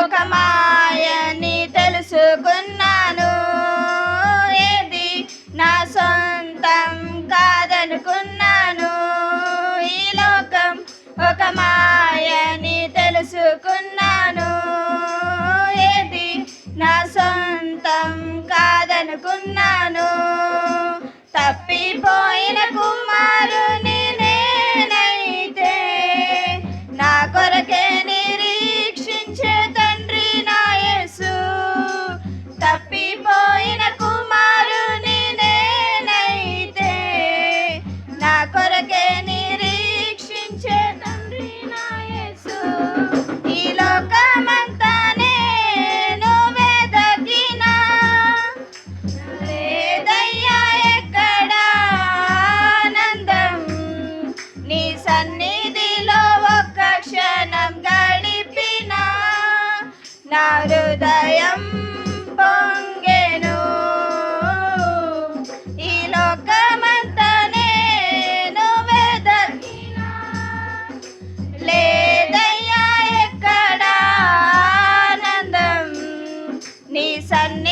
ఒక మాయని తెలుసుకున్నాను. ఏది నా సొంతం కాదనుకున్నాను. ఈ లోకం ఒక మాయని తెలుసుకున్నాను. ఏది నా సొంతం కాదనుకున్నాను. తప్పిపోయిన కుమారుని Sunday.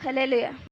హల్లెలూయా